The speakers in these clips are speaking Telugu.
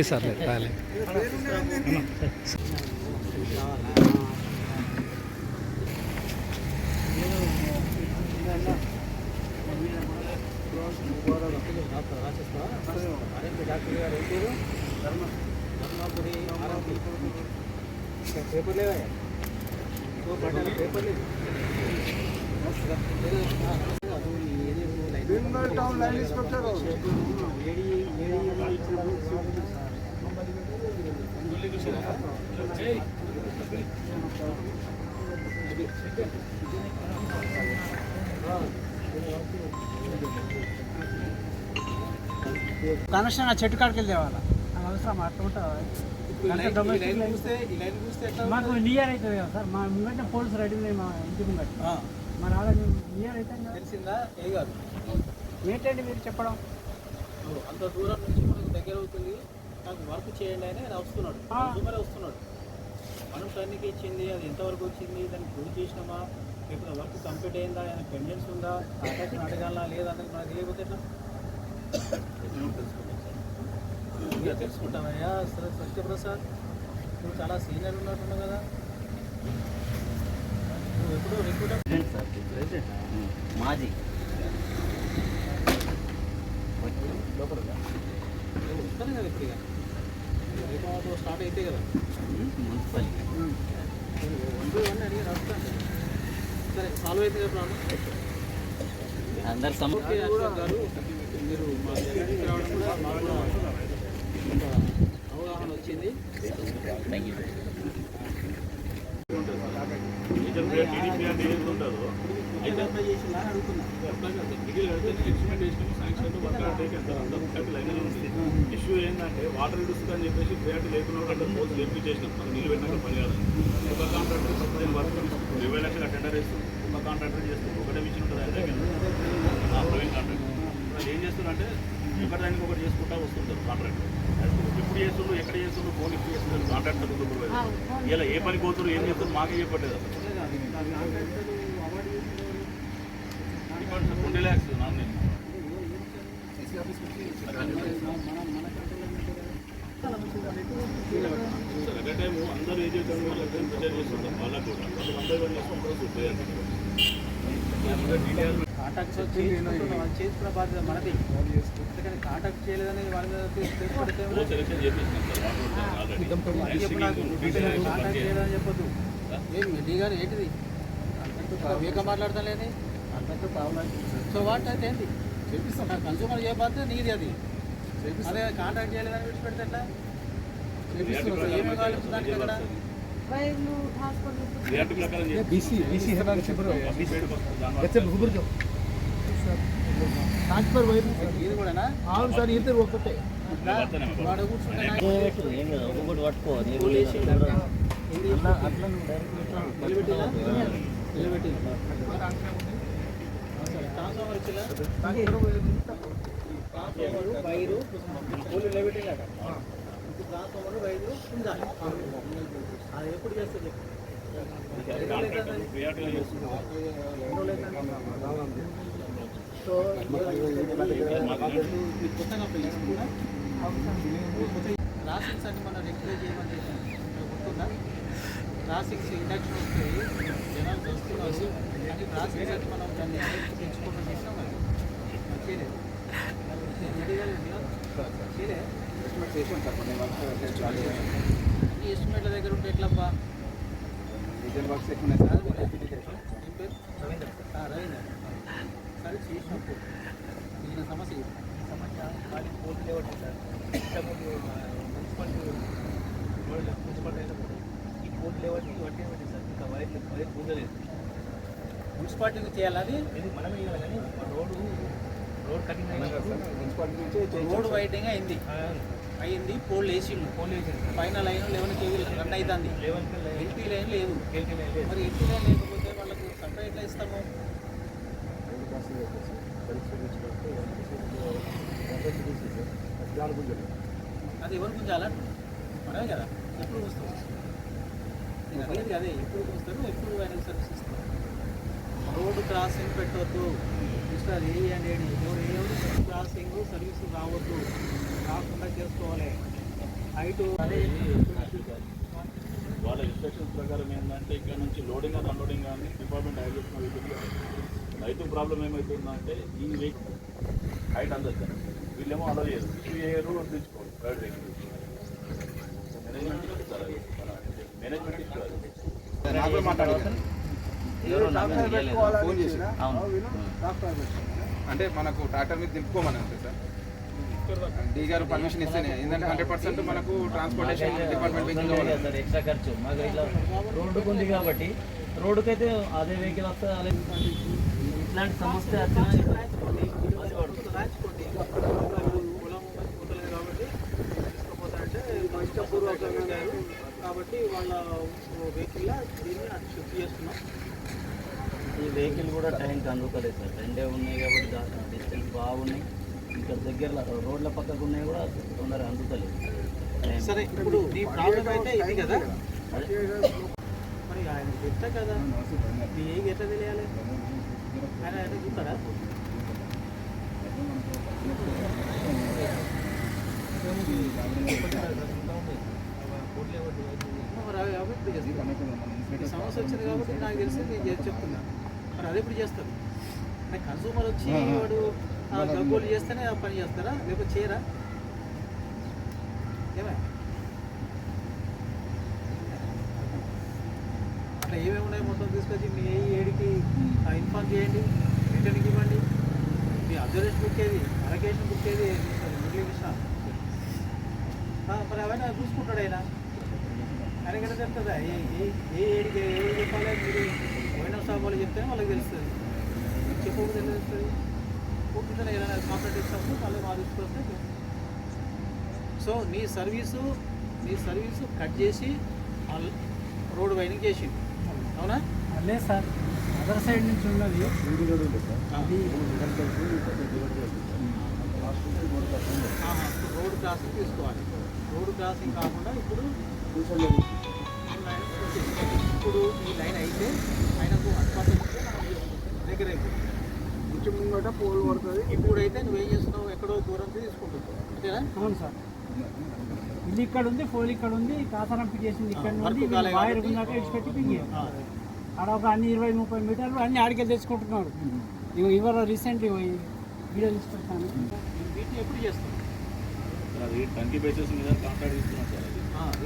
లేదు సార్ లేదు రాలే. పేపర్ లేదా పేపర్ లేదు టౌన్ లైన్ ఇన్స్పెక్టర్ కనెక్షన్ ఆ చెట్టు కాడికి వెళ్ళి తేవాలా? అది అవసరం అట్లా మాకు నియర్ అవుతుంది కదా సార్. మా ముంగట పోలీసు రెడీ ఉన్నాయి మా ఇంటి ముంగట. మన ఆడ నియర్ అయితే తెలిసిందా? ఏ ఏంటండి మీరు చెప్పడం? అంత దూరం నుంచి మనకు దగ్గర అవుతుంది. నాకు వర్క్ చేయండి అని ఆయన వస్తున్నాడు. కన్సూమరే వస్తున్నాడు. మనం టర్న్కి ఇచ్చింది అది ఎంతవరకు వచ్చింది దాన్ని ప్రూవ్ చేసినామా? లేకపోతే వర్క్ కంప్లీట్ అయిందా? ఆయన పెండెన్స్ ఉందా? కాంట్రాక్ట్ అడగాలా లేదా అనేది మనకు తెలియకపోతే ఎట్లా? ఇంకా తెలుసుకుంటామయ్యా. సరే సత్యప్రసాద్ నువ్వు చాలా సీనియర్ ఉన్నట్టున్నావు కదా. నువ్వు ఎప్పుడు రిక్రూటర్ మాది లోపల వస్తాను కదా ఇప్పుడు ఇక రేపు స్టార్ట్ అయితే కదా మున్సిపల్ వన్ బై వన్ అడిగి రాస్తాను సరే సాల్వ్ అయితే కదా ప్రాబ్లం అందరు సమ ఓకే అశోక్ గారు మీరు మా దగ్గరికి రావడం కూడా కొంత అవగాహన వచ్చింది థ్యాంక్ యూ ఇష్యూ ఏంటంటే వాటర్ రిడ్యూస్ అని చెప్పేసి ప్రయారిటీ లేకుండా అంటే పోస్ట్ లేపి చేసినాం మనం నీళ్ళు పెట్టినాక పని కాదు ఒక కాంట్రాక్టర్ పదిహేను వర్క్ ఇరవై లక్షల టెండర్ వేస్తాం ఒక కాంట్రాక్టర్ చేస్తాం ఒకటే మిషన్ ఉంటుంది అదే ప్రవీణ్ కాంట్రాక్టర్ వాళ్ళు ఏం చేస్తున్నారంటే ఒకటి దానికి ఒకటి చేసుకుంటా వస్తుంటారు కాంట్రాక్టర్ ఎప్పుడు చేస్తుండ్రు ఎక్కడ చేస్తుండ్రు ఫోన్ ఇప్పుడు చేస్తున్నారు కాంట్రాక్టర్ ఇలా ఏ పని పోతున్నారు ఏం చేస్తారు మాకే చెప్పట్లేదు అసలు twenty lakhs nomination sir at time ఏదైతే వాళ్ళకి ప్రిపేర్ చేస్తుంటారు వాళ్ళకు కూడా వాళ్ళు వన్ బై వన్ చేసుకుంటారు డీటెయిల్ కాంటాక్ట్ చేసుకున్న బాధ్యత మనది కాంటాక్ట్ చేయలేదని వాళ్ళ మీద కాంటాక్ట్ చేయలేదని చెప్పొద్దు డి గారు ఏంటిది వేగంగా మాట్లాడతాం లేని సో వాట్ అయితే ఏంటి చేపిస్తాం నాకు కన్సూమర్ ఏ బాధ్యత నీది అది అదే కాంటాక్ట్ చేయలేదని విడిచిపెడితే ఎట్లా ఏమి కావాలి దానికి వైర్లు హాస్పిటల్ బీసీ ట్రాన్స్ఫర్ వైర్ ఇది కూడా అవును సార్ ఇది ఒక్కటే వాడు కూర్చుంటే పట్టుకో ట్రాన్స్ఫార్మర్ ఇచ్చిందా వైరు పోలు నిలబెట్టిందట ఇప్పుడు ఉండాలి అది ఎప్పుడు చేస్తే చెప్పు సో కొత్తగా అని మనం చేయమని గుర్తుందా ఇండక్షన్ జనాలు వస్తున్నారు కానీ అని మనం దాన్ని పెంచుకోవడం చేసినాం అన్ని ఎస్టిమేట్ల దగ్గర ఉంటే ఎట్లబ్బా? డీజిల్ వర్క్స్ ఎక్కువ సార్. రవీంద్ర రవీంద్ర. సరే చేసినప్పుడు మిగిలిన సమస్య. సమస్య ఖాళీ పోటీ లేవట్లేదు సార్. మున్సిపాలిటీ మున్సిపాలిటీ ఈ పోటీ లేవట్టి వడ్డీ వడ్డీ సార్? ఇంకా వైర్ వైర్ పూజలేదు మున్సిపాలిటీకి చేయాలి అది? ఇది మనమే ఇవ్వాలి కానీ రోడ్డు రోడ్ వైడింగ్ అయింది. అయింది. పోల్ వేసిండు. ఫోన్ చేసింది పైన లైన్ లెవెన్ కేవీ రన్ అవుతుంది లెవెన్ ఎల్టీ లైన్ లేదు. ఎల్టీ లైన్ లేదు. మరి ఎల్టీ లైన్ లేకపోతే వాళ్ళకు సప్లై ఎట్లా ఇస్తాము? అది ఎవరు గుంజాలా? మనమే కదా. ఎప్పుడు వస్తాం? నేను అడిగేది అదే. ఎప్పుడు వస్తారు ఎప్పుడు ఆయన సర్వీస్ ఇస్తారు? రోడ్డు క్రాసింగ్ పెట్టవద్దు మిస్టర్ ఏ అనేది ఎవరు ఏ క్రాసింగ్ సర్వీస్ రావద్దు. రాకుండా చేసుకోవాలి. హైట్ వాళ్ళ ఇన్స్ట్రక్షన్స్ ప్రకారం ఏంటంటే ఇక్కడ నుంచి లోడింగ్ అండ్ అన్లోడింగ్ కానీ డిపార్ట్మెంట్ హైడ్ చేసిన వెహికల్ రైతు ప్రాబ్లం ఏమవుతుందంటే ఈ వెహికల్ హైట్ అందదు సార్ వీళ్ళేమో అలవ్ చేయరు. ఏ రూల్ తీసుకోవాలి private vehicle management issue sir management issue అది ఫోన్ చేసి. అంటే మనకు ట్రాక్టర్ మీద దింపుకోమని అంతే సార్ డీ గారు పర్మిషన్ ఇస్తేనే. ఏంటంటే హండ్రెడ్ పర్సెంట్ మనకు ట్రాన్స్పోర్టేషన్ డిపార్ట్మెంట్ ఎక్స్ట్రా ఖర్చు. మాకు ఇట్లా రోడ్డుకు ఉంది కాబట్టి రోడ్డుకైతే అదే వెహికల్ వస్తే అదే ఇట్లాంటి సమస్య కాబట్టి వాళ్ళ వెహికల్ దీన్ని అటు షిఫ్ట్ చేస్తున్నాం. ఈ వెహికల్ కూడా టైంకి అందుకోలేదు సార్. రెండే ఉన్నాయి కాబట్టి డిస్టెన్స్ బాగున్నాయి. ఇక్కడ దగ్గరలో రోడ్ల పక్కకు ఉన్నాయి కూడా తొందరగా అందుతలేదు సరే ఇప్పుడు నీ ప్రాబ్లం అయితే ఇది కదా? మరి ఆయన చెప్తా కదా. మీ ఏం ఎట్లా తెలియాలి? ఆయన ఆయన చూస్తాడా సమస్య వచ్చింది కాబట్టి నాకు తెలిసి నేను చెప్తున్నాను మరి అది ఎప్పుడు చేస్తారు. మరి కన్సూమర్ వచ్చి వాడు గగ్గోలు చేస్తేనే పని చేస్తారా? లేకపోతే చేయరా? ఏమే అట్లా ఏమేమి ఉన్నాయి మొత్తం తీసుకొచ్చి మీ ఏ ఏడికి ఇన్ఫార్మ్ చేయండి రిటర్న్కి ఇవ్వండి. మీ అబ్జర్వేషన్ బుక్ ఏది? అలొకేషన్ బుక్ ఏది? మురళీ కృష్ణ మరి అవన్నీ చూసుకుంటాడు ఆయన. ఆయన కదా చెప్తుందా ఏ ఏ- ఏడికి ఏ చెప్పాలి మీరు స్టాఫ్ వాళ్ళు చెప్తేనే వాళ్ళకి తెలుస్తుంది. మీకు చెప్పకపోతే ఎలా తెలుస్తుంది? కూర్చుంటే ఏదైనా కాంప్లైంట్ ఇచ్చినప్పుడు మళ్ళీ మా తీసుకొస్తే సో నీ సర్వీసు నీ సర్వీసు కట్ చేసి రోడ్ వైనింగ్ చేసి అవునా? లేదు సార్ అదర్ సైడ్ నుంచి ఉన్నది. రోడ్ క్రాసింగ్ తీసుకోవాలి. రోడ్ క్రాసింగ్ కాకుండా ఇప్పుడు ఇప్పుడు ఈ లైన్ అయితే ఆయనకు అడ్వాన్స్ దగ్గర అయిపోతుంది ఇంటి ముంగట పోల్ పడుతుంది. ఇప్పుడైతే నువ్వేం చేస్తున్నావు? ఎక్కడో దూరం తీసుకుంటున్నావు. అంతేనా? అవును సార్. ఇది ఇక్కడ ఉంది ఫోన్ ఇక్కడ ఉంది కాసారం పిగేసింది ఇక్కడ నుండి వైర్. ఉన్నాక ఇచ్చిపెట్టి పిగే ఆ, ఆడ ఒక అన్ని ఇరవై ముప్పై మీటర్లు అన్ని ఆడికే తెచ్చుకుంటున్నాడు. ఇవి ఇవాళ రీసెంట్ వీడియో తీసుకొచ్చాను వీటిని ఎప్పుడు చేస్తావు అది టంకీ బేసిస్ మీద కాంట్రాక్ట్ ఇస్తున్నాం సార్.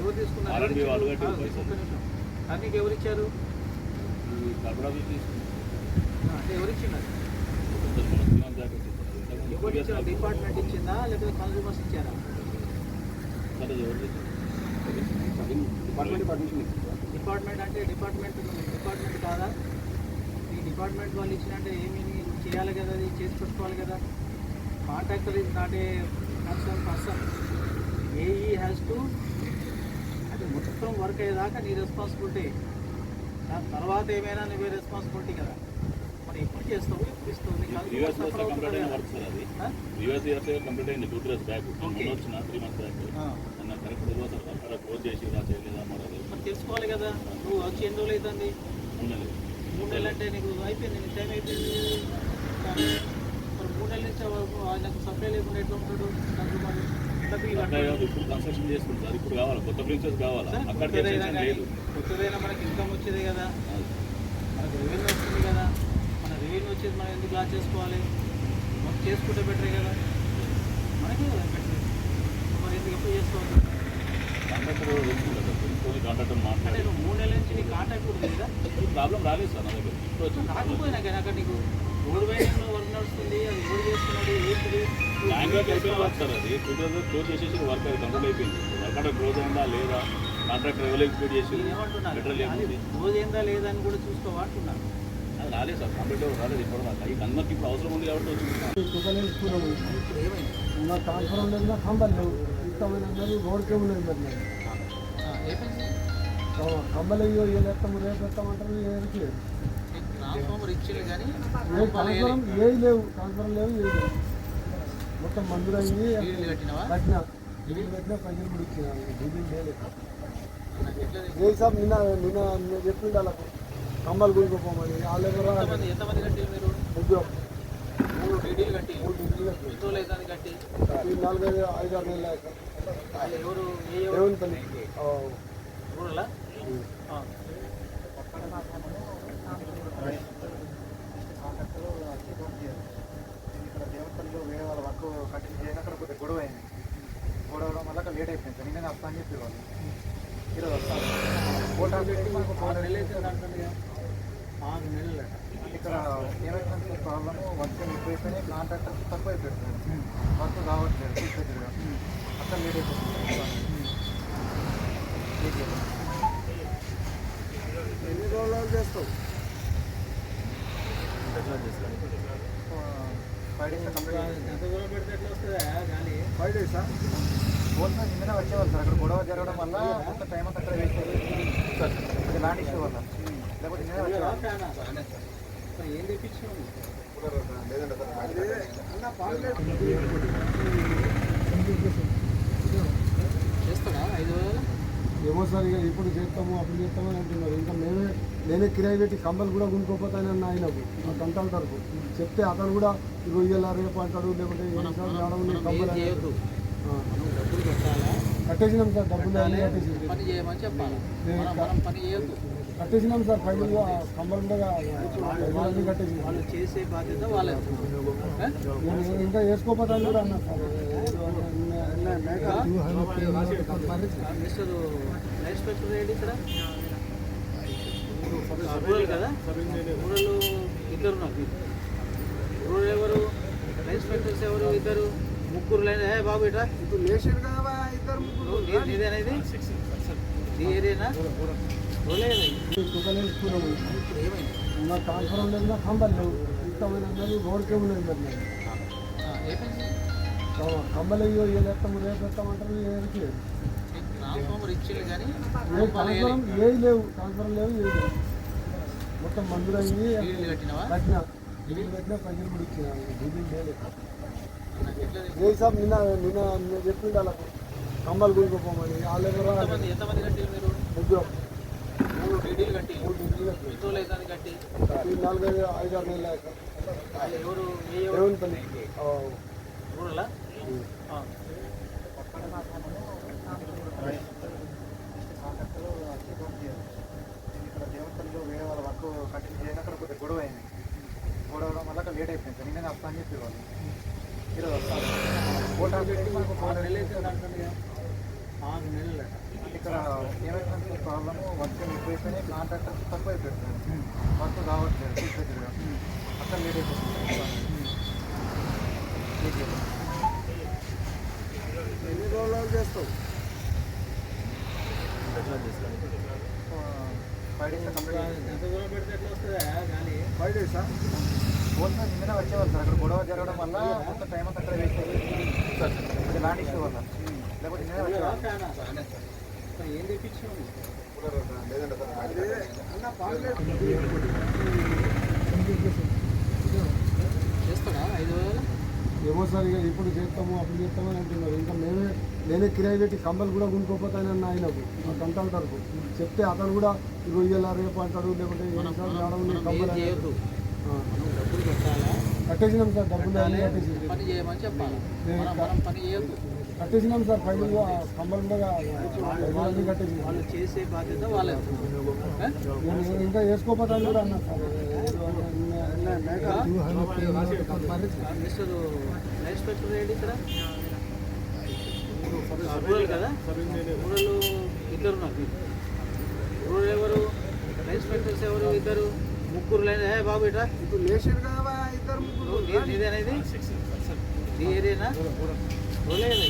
ఎవరు తీసుకున్నారు? R&D ఎవరు ఇచ్చారు? అంటే ఎవరు ఇచ్చినారు ఎవరు డిపార్ట్మెంట్ ఇచ్చిందా? లేకపోతే కన్సూమర్స్ ఇచ్చారా? డిపార్ట్మెంట్ అంటే డిపార్ట్మెంట్ డిపార్ట్మెంట్ కాదా? ఈ డిపార్ట్మెంట్ వాళ్ళు ఇచ్చినంటే ఏమి చేయాలి కదా అది? చేసి పెట్టుకోవాలి కదా? Contractor is not a concern person AE has to మొత్తం వర్క్ అయ్యేదాకా నీ రెస్పాన్సిబిలిటీ దాని తర్వాత ఏమైనా నువ్వే రెస్పాన్సిబిలిటీ కదా. మరి ఎప్పుడు చేస్తావు? ఎప్పుడు ఇస్తావు? నీకు కంప్లీట్ ఇయర్స్ అయింది టూ త్రీ బ్యాక్. వచ్చిన త్రీ మంత్స్ బ్యాక్ ఆ. నాకు కరెక్ట్ తెలియదు సార్. అక్కడ క్లోజ్ చేసి రా చేయలేదా మరి తెలుసుకోవాలి కదా. నువ్వు వచ్చి ఎన్ని రోజులు అవుతుంది? మూడు నెలలు మూడు నెలలు అంటే నీకు అయిపోయింది నీ టైం అయిపోయింది. మరి మూడు నెలల నుంచి ఆయనకు సప్లై లేకుండా ఎట్లా ఉంటాడు? కన్సూమర్ అక్కడ ఇప్పుడు కన్స్ట్రక్షన్ ఇప్పుడు కావాలి? కొత్త ప్రిన్సెస్ కావాలా? సరే, కానీ లేదు. కొత్తదైనా మనకి ఇన్కమ్ వచ్చేదే కదా. మనకు రెవెన్యూ వస్తుంది కదా. మన రెవెన్యూ వచ్చేది మనం ఎందుకు లాస్ చేసుకోవాలి? మనం చేసుకుంటే బెటరే కదా. మనకే కదా బెటర్ మరి ఎందుకు ఎప్పుడు చేసుకోవాలి? సార్ మూడు నెలల నుంచి నీ కాంటాక్ట్ కూడా లేదా? ప్రాబ్లం రాలేదు సార్ నా దగ్గర. ఇప్పుడు రాకపోయినా కానీ అక్కడ నీకు రోడ్ వర్క్ నడుస్తుంది? అది ఎవరు చేస్తున్నాడు? ఏంటిది? బ్యాంక్ అయిపోయిన వర్క్ సార్ అది. టూ థౌసండ్ క్లోజ్ చేసేసి వర్క్ అది కంప్లీట్ అయిపోయింది. వర్క్ అంటే క్లోజ్ అయిందా లేదా? ఎవరు ఎగ్జిక్యూట్ చేసి లేదు రోజు ఏందా లేదా అని కూడా అది రాలేదు సార్. కంప్లీట్ రాలేదు ఇప్పుడు దాకా. ఈ అందరికి ఇప్పుడు అవసరం ఉంది కాబట్టి వచ్చింది. ఇప్పుడు ఏమైంది నా ట్రాన్స్ఫర్ లేదు కంబల్ లేవు. ఇష్టమైన రోడ్ కేబుల్ లేదు మరి ఆ, ఏమైంది కంబల్ అయ్యో ఏ ఎత్తాము రేపు ఏది లేవు. ట్రాన్స్ఫరం లేవు ఏది లేవు. మొత్తం మందులు అయ్యి కట్టిన. డీజిల్ పైసలు కూడా ఇచ్చిన లేదు నిన్న నిన్న నిన్న చెప్పిండు వాళ్ళకు కమ్మలు గురిపోమని వాళ్ళు ఎంతమంది కట్టిలు మీరు? మూడు డీడీలు కట్టి. మూడు ఇంటికి కట్టారు. ఎన్ని రోజులు అవుతుంది కట్టి. ఈ నాలుగైదు ఐదు ఆరు నెలలు వాళ్ళు ఎవరు ఏ ఎవరు? రూరలా ఆ. ఇక్కడ దేవతల్లో వేరే వాళ్ళ వర్క్ కంటిన్యూ చేయక అక్కడ కొద్దిగా గొడవ అయింది. గొడవ వల్ల అక్కడ లేట్ అయిపోయింది సార్. నేను వస్తా అని చెప్పి వాళ్ళు. ఈరోజు వస్తాను. ఫోటో పెట్టి మనకు ఆరు నెలలు అవుతుంది అంటుందిగా. ఆరు నెలలు. ఇక్కడ ఏమైందంటే ప్రాబ్లమ్ వర్క్ ఎక్కువైపోయినాయి కాంట్రాక్టర్ తక్కువ అయిపోయింది వర్క్ కావట్లేదు తీసుకెళ్ళి అక్కడ లేట్ అయిపోతుంది ఎన్ని రోజులు చేస్తావు? ఫైవ్ డేస్ కంప్లీట్ ఎంత దూరం పెడితే ఎట్లా వస్తుందా కానీ ఫైవ్ డేసా ఫోన్ నిన్ననే వచ్చేవాళ్ళు సార్. అక్కడ గొడవ జరగడం వల్ల కొంత టైం అంతా అక్కడ వేస్ట్ ల్యాండ్ ఇష్యూ వల్ల. లేకపోతే నిన్ననే వచ్చేవాళ్ళు. ఏం అన్న పాంప్లెట్ చేస్తాడా ఐదు వేలు ఏమో సార్ ఇక ఇప్పుడు చేస్తాము అప్పుడు చేస్తాము అని అంటున్నారు. ఇంకా మేమే నేనే కిరాయి పెట్టి కంబలు కూడా కొనుక్కోపోతానన్న ఆయనకు ఆ కంటాల తరపు. చెప్తే అతను కూడా ఇగో ఇయ్యాల రేపు అంటాడు లేకుంటే కంబలు కట్టేసినాం సార్ డబ్బులు అన్నీ కట్టేసినాం. సార్ ఫైనల్ కంబలు ఉండగా అన్నీ కట్టేసినాం. ఇంకా వేసుకోపోతాను కూడా అన్నా సార్. మిస్టర్ ఇన్స్పెక్టర్ ఏంటి ఇక్కడ? రూరల్ కదా? రూరల్ ఇద్దరు నాకు రూరల్ ఎవరు? ఇన్స్పెక్టర్స్ ఎవరు? ఇద్దరు? ముగ్గురు లైన్ ఏ బాబు ఇట్రా? ఇప్పుడు లేచాడు కదా ఇద్దరు ముగ్గురు. నీ- నీదేనేది నీ ఏరియానా? ట్రాన్స్ఫర్ లేవు రోడ్కే ఏమైంది కమ- కంబలు అయ్యో ఏ ఎత్తాము రేపు ఎత్తామంటారు ఏది లేదు ఏది లేవు. ట్రాన్స్ఫరం లేవు ఏది లేవు. మొత్తం మందులు అయ్యి కట్టిన. ఇల్లు కట్టిన పైసలు కూడా ఇచ్చిన డీజిల్ లేదు? ఏ సాబ్ నిన్న నిన్న నిన్న చెప్పిండు వాళ్ళకు కంబలు గురిపోమని వాళ్ళు ముగ్గురు. నాలుగైదు ఐదు ఆరు నెలలు దేవుని పల్లి ఆ, రూరలా ఇక్కడ వేరే వాళ్ళ వర్క్ గొడవ అయింది గొడవ వల్ల అక్కడ లేట్ అయిపోయింది సార్ నిన్ననే వస్తా అని చెప్పి వాళ్ళు ఈరోజు వస్తాను ఫోటో మనకు ఆరు నెలలు ఆరు నెలలు ఇక్కడ ఏమైందంటే ప్రాబ్లమ్ వర్క్ ఎక్కువైపోయినాయి కాంట్రాక్టర్ తక్కువ అయిపోయింది వర్క్ కావట్లేదు అక్కడ లేట్ అయిపోతుంది. చేస్తావు ఫైవ్ డేస్ ఫైవ్ డేసా ఫోన్ నిన్ననే వచ్చేవాళ్ళు సార్. అక్కడ గొడవ జరగడం వల్ల కొంత టైం అంతా అక్కడ వేస్ట్ ల్యాండ్ ఇష్యూ వల్ల. లేకపోతే వచ్చేవాళ్ళు? మరి ఏం పాంప్లెట్ చేస్తాడా? ఐదు వేలు? ఏమో సార్ ఇక ఇప్పుడు చేస్తాము అప్పుడు చేస్తాము అని అంటున్నారు. ఇంకా మేమే నేనే కిరాయి పెట్టి కంబలు కూడా కొనుక్కోపోతానన్న ఆయనకు ఆ కంటాల తరపు. చెప్తే అతను కూడా ఇగో ఇయ్యాల రేపు అంటాడు లేకుంటే కంబలు కట్టేసినాం సార్ డబ్బులు కట్టేసి పని పని కట్టేసినాం సార్ అన్నీ కట్టేసినాం. వాళ్ళు చేసే బాధ్యత వాళ్ళది. ఇంకా వేసుకోపోతాను కూడా అన్నా సార్. మిస్టర్ ఇన్స్పెక్టర్ ఏంటి ఇక్కడ? రూరల్ కదా? రూరల్ ఇద్దరు నాకు రూరల్ ఎవరు? ఇన్స్పెక్టర్స్ ఎవరు? ఇద్దరు? ముగ్గురు లైన్ ఏ బాబు ఇట్రా? ఇప్పుడు లేచాడు కదా ఇద్దరు ముగ్గురు. నీ- నీదేనేది నీ ఏరియానా? రూరల్